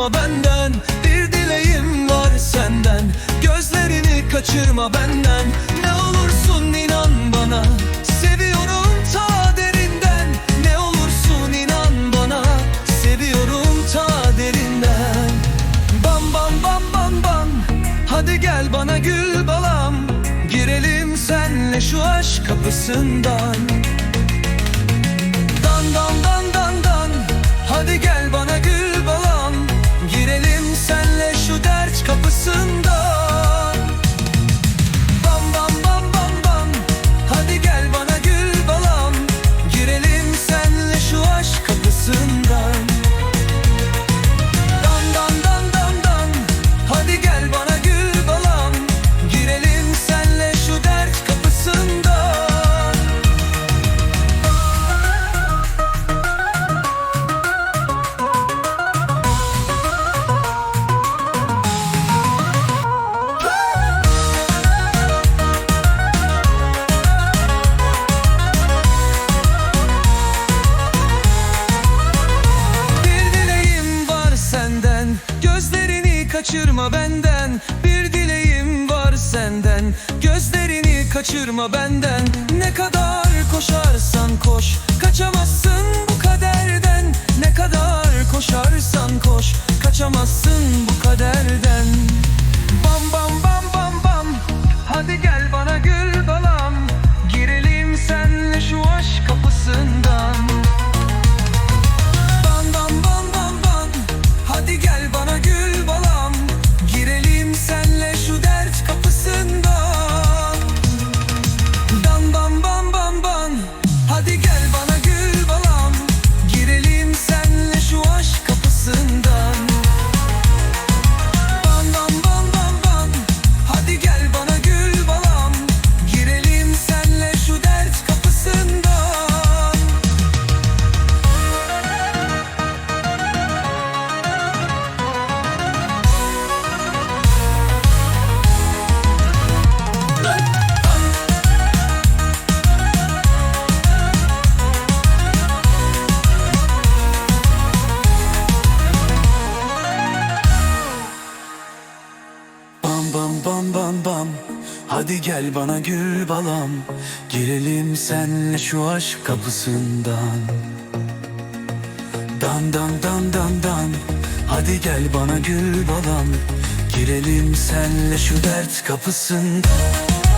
kaçırma benden. Bir dileğim var senden. Gözlerini kaçırma benden. Ne olursun inan bana. Seviyorum ta derinden. Ne olursun inan bana. Seviyorum ta derinden. Bam bam bam bam bam. Hadi gel bana gül balam. Girelim senle şu aşk kapısından kaçırma benden. Bir dileğim var senden. Gözlerini kaçırma benden. Ne kadar koşarsan koş Kaçamazsın bu kaderden. Ne kadar koşarsan koş Kaçamazsın bu kaderden. Bam bam bam bam bam. Hadi gel bana gül balam bam bam. Hadi gel bana gül balam. Girelim senle şu aşk kapısından. Dan dan dan dan dan. Hadi gel bana gül balam. Girelim senle şu dert kapısından